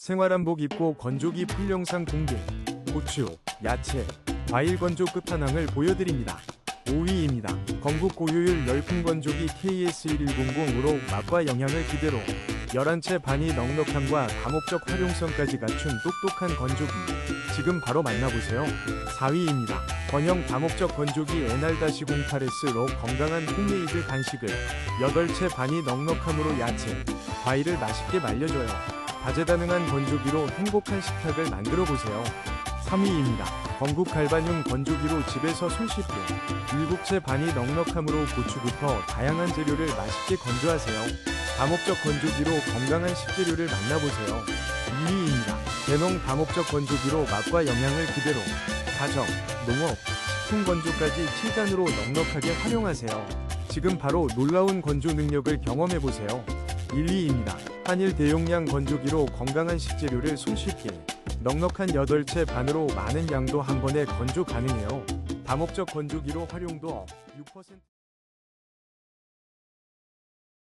생활한복 입고 건조기 풀영상 공개. 고추, 야채, 과일 건조 끝판왕을 보여드립니다. 5위입니다. 건국 고효율 열풍 건조기 KS1100으로 맛과 영양을 그대로 11채 반이 넉넉함과 다목적 활용성까지 갖춘 똑똑한 건조기. 지금 바로 만나보세요. 4위입니다. 번영 다목적 건조기 NR-08S로 건강한 홈메이드 간식을 8채 반이 넉넉함으로 야채, 과일을 맛있게 말려줘요. 다재다능한 건조기로 행복한 식탁을 만들어 보세요. 3위입니다. 건국 갈반용 건조기로 집에서 손쉽게 7채 반이 넉넉함으로 고추부터 다양한 재료를 맛있게 건조하세요. 다목적 건조기로 건강한 식재료를 만나보세요. 2위입니다. 대농 다목적 건조기로 맛과 영양을 그대로 가정, 농업, 식품 건조까지 7단으로 넉넉하게 활용하세요. 지금 바로 놀라운 건조 능력을 경험해보세요. 1위입니다. 한일 대용량 건조기로 건강한 식재료를 손쉽게 넉넉한 8채 반으로 많은 양도 한 번에 건조 가능해요. 다목적 건조기로 활용도 6%